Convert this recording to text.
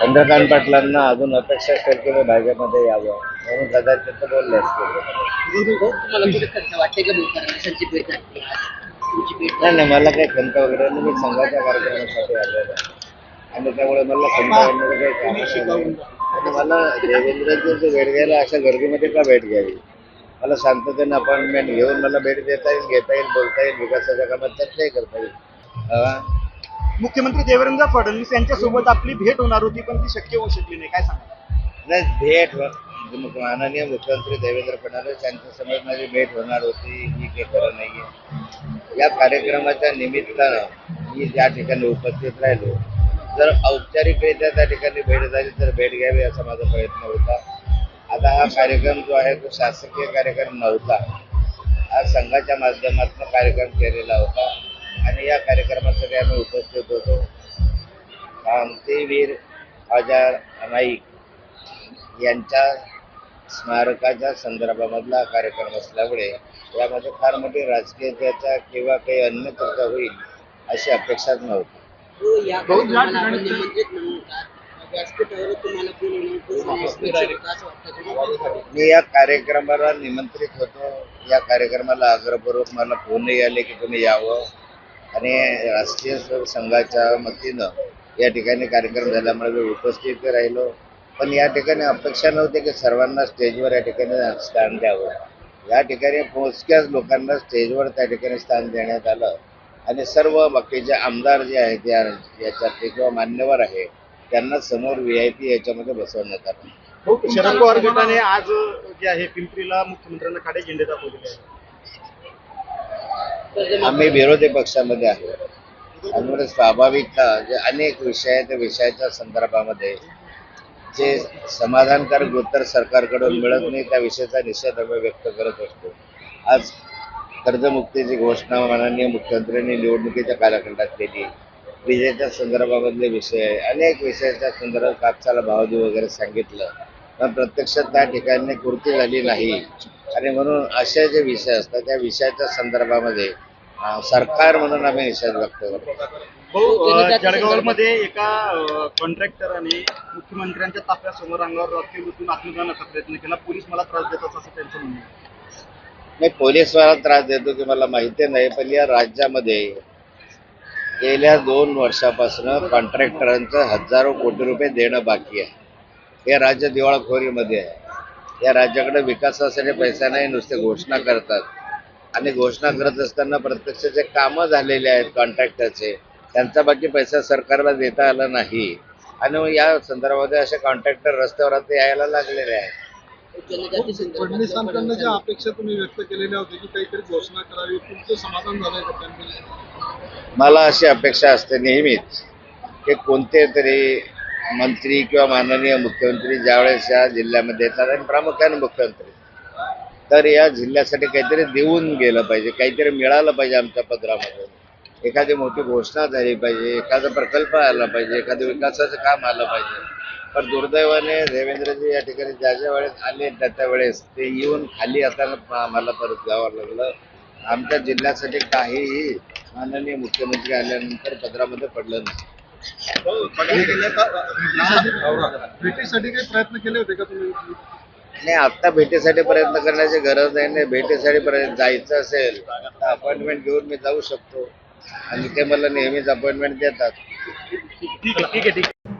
चंद्रकांत पाटलांना अजून अपेक्षा असेल की मी भाजपमध्ये यावं. म्हणून कदाचित ते बोलले असतील भेट नाही नाही मला काही खंत वगैरे नाही. मी संघाच्या कार्यक्रमासाठी आलेलो आहे. आणि त्यामुळे मला खंत वगैरे काही काम आणि मला देवेंद्रची जी भेट घ्यायला अशा गर्दीमध्ये का भेट घ्यावी? मला शांततेने अपॉइंटमेंट घेऊन मला भेट देता येईल घेता येईल बोलता येईल विकासाच्या कामात चर्चाही करता येईल. मुख्यमंत्री देवेंद्र फडणवीस यांच्यासोबत आपली भेट होणार होती पण ती शक्य होऊ शकली नाही. काय सांगा नाही भेट हो- माननीय मुख्यमंत्री देवेंद्र फडणवीस यांच्यासमोर माझी भेट होणार होती. ही काही खरं नाहीये. या कार्यक्रमाच्या निमित्तानं मी ज्या ठिकाणी उपस्थित राहिलो जर औपचारिकरित्या त्या ठिकाणी भेट झाली तर भेट घ्यावी असा माझा प्रयत्न होता. आता हा कार्यक्रम जो आहे तो शासकीय कार्यक्रम नव्हता. हा संघाच्या माध्यमातून कार्यक्रम केलेला होता. आणि या कार्यक्रमासाठी आम्ही उपस्थित होतो. क्रांतीवीर हजार नाईक यांच्या स्मारकाच्या संदर्भामधला कार्यक्रम असल्यामुळे यामध्ये फार मोठी राजकीय चर्चा किंवा काही अन्य चर्चा होईल अशी अपेक्षाच नव्हती. हो? मी या कार्यक्रमाला निमंत्रित होतो. या कार्यक्रमाला आग्रहपूर्वक मला फोनही आले की तुम्ही यावं. आणि राष्ट्रीय संघाच्या वतीनं या ठिकाणी कार्यक्रम झाल्यामुळे मी उपस्थित राहिलो. पण या ठिकाणी अपेक्षा नव्हती की सर्वांना स्टेजवर या ठिकाणी स्थान द्यावं. या ठिकाणी मोजक्याच लोकांना स्टेजवर त्या ठिकाणी स्थान देण्यात आलं. आणि सर्व बाकीचे आमदार जे आहेत या याच्यातले किंवा मान्यवर आहे त्यांना समोर व्ही आय पी याच्यामध्ये बसवण्यात आलं. शरद पवार गटाने आज जे आहे पिंपरीला मुख्यमंत्र्यांना काळे झेंडे दाखवलेले आम्ही विरोधी पक्षामध्ये आहोत त्यामुळे स्वाभाविकता जे अनेक विषय आहे त्या विषयाच्या संदर्भामध्ये जे समाधानकारक उत्तर सरकारकडून मिळत नाही त्या विषयाचा निषेध आम्ही व्यक्त करत असतो. आज कर्जमुक्तीची घोषणा माननीय मुख्यमंत्र्यांनी निवडणुकीच्या कालखंडात केली. विजेच्या संदर्भामधले विषय अनेक विषयाच्या संदर्भात कापसाला भाव देऊ वगैरे सांगितलं. पण प्रत्यक्षात त्या ठिकाणी कृती झाली नाही. आणि म्हणून असे जे विषय असतात त्या विषयाच्या संदर्भामध्ये सरकार म्हणून आम्ही निषेध व्यक्त करतो. जळगावमध्ये एका कॉन्ट्रॅक्टराने मुख्यमंत्र्यांच्या ताफ्यासमोर अंगावर आत्मदहनाचा प्रयत्न केला. पोलीस मला त्रास देतात असं त्यांचं म्हणणं. नाही पोलीस मला त्रास देतो की मला माहिती नाही पण या राज्यामध्ये गेल्या दोन वर्षापासून कॉन्ट्रॅक्टरांचं हजारो कोटी रुपये देणं बाकी आहे. हे राज्य दिवाळखोरीमध्ये आहे. या राज्याकडे विकासासाठी पैसा नाही नुसते घोषणा करतात. आणि घोषणा करत असताना प्रत्यक्ष जे कामं झालेले आहेत कॉन्ट्रॅक्टरचे त्यांचा बाकी पैसा सरकारला देता आला नाही. आणि मग या संदर्भामध्ये असे कॉन्ट्रॅक्टर रस्त्यावर आता यायला लागलेले आहेत. जनजाती संदर्भात फडणवीसांकडनं ज्या अपेक्षा तुम्ही व्यक्त केलेल्या होत्या की काहीतरी घोषणा करावी तुमचं समाधान झालंय का त्यांनी? मला अशी अपेक्षा असते नेहमीच की कोणते तरी मंत्री किंवा माननीय मुख्यमंत्री ज्यावेळेस या जिल्ह्यामध्ये येतात आणि प्रामुख्याने मुख्यमंत्री. तर या जिल्ह्यासाठी काहीतरी देऊन गेलं पाहिजे काहीतरी मिळालं पाहिजे आमच्या पत्रामध्ये एखादी मोठी घोषणा झाली पाहिजे एखादा प्रकल्प आला पाहिजे एखादं विकासाचं काम आलं पाहिजे. पण दुर्दैवाने देवेंद्रजी या ठिकाणी ज्या ज्या वेळेस आले त्या त्या वेळेस ते येऊन खाली आता आम्हाला परत जावं लागलं. आमच्या जिल्ह्यासाठी काहीही माननीय मुख्यमंत्री आल्यानंतर पत्रामध्ये पडलं नाही. भेटीसाठी- भेटीसाठी काही प्रयत्न केले होते का तुम्ही? नाही आत्ता भेटीसाठी प्रयत्न करण्याची गरज नाही नाही भेटीसाठी प्रयत्न जायचं असेल तर अपॉइंटमेंट घेऊन मी जाऊ शकतो. आणि ते मला नेहमीच अपॉइंटमेंट देतात. ठीक आहे ठीक आहे.